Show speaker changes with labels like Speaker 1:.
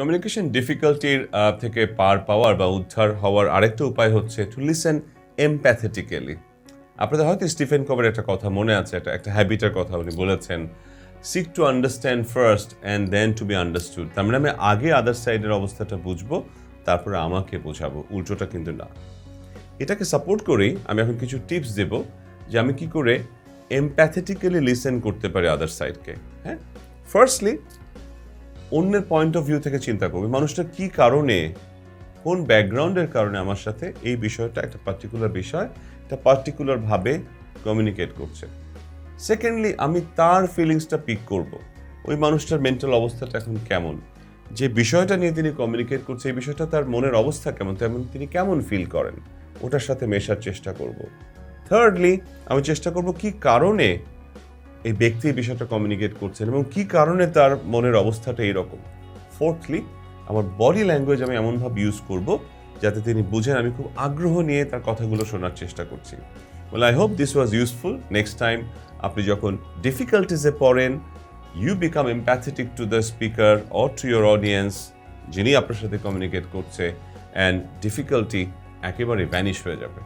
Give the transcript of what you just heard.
Speaker 1: Communication ডিফিকাল্টির থেকে পার পাওয়ার বা উদ্ধার হওয়ার আরেকটা উপায় হচ্ছে টু লিসেন এমপ্যাথেটিক্যালি আপনাদের হয়তো স্টিফেন কবের একটা কথা মনে আছে একটা একটা হ্যাবিটের কথা উনি বলেছেন। Seek to understand first and then to be understood তার মানে আমি আগে আদার সাইডের অবস্থাটা বুঝব, তারপরে আমাকে বোঝাবো, উল্টোটা কিন্তু না। এটাকে সাপোর্ট করেই আমি এখন কিছু টিপস দেব যে আমি কি করে এমপ্যাথেটিক্যালি লিসেন করতে পারি আদার সাইডকে হ্যাঁ? ফার্স্টলি অন্যের পয়েন্ট অফ ভিউ থেকে চিন্তা করবে। মানুষটা কি কারণে, কোন ব্যাকগ্রাউন্ডের কারণে আমার সাথে এই বিষয়টা, একটা পার্টিকুলার বিষয়, একটা পার্টিকুলার ভাবে কমিউনিকেট করছে? সেকেন্ডলি আমি তার ফিলিংসটা পিক করব। ওই মানুষটার মেন্টাল অবস্থাটা এখন কেমন? যে বিষয়টা নিয়ে তিনি কমিউনিকেট করছে, এই বিষয়টা তার মনের অবস্থা কেমন? তেমন তিনি কেমন ফিল করেন? ওটার সাথে মেশার চেষ্টা করব। থার্ডলি আমি চেষ্টা করব কি কারণে এই ব্যক্তি এই বিষয়টা কমিউনিকেট করছেন এবং কি কারণে তার মনের অবস্থাটা এইরকম ফোর্থলি আমার বডি ল্যাঙ্গুয়েজ আমি এমনভাবে ইউজ করব যাতে তিনি বুঝেন আমি খুব আগ্রহ নিয়ে তার কথাগুলো শোনার চেষ্টা করছি। Well I hope this was useful next time আপনি যখন ডিফিকাল্টিসে পড়েন you become empathetic to the speaker or to your audience যিনি আপনার সাথে কমিউনিকেট করছে অ্যান্ড ডিফিকাল্টি একেবারে ভ্যানিশ হয়ে যাবে।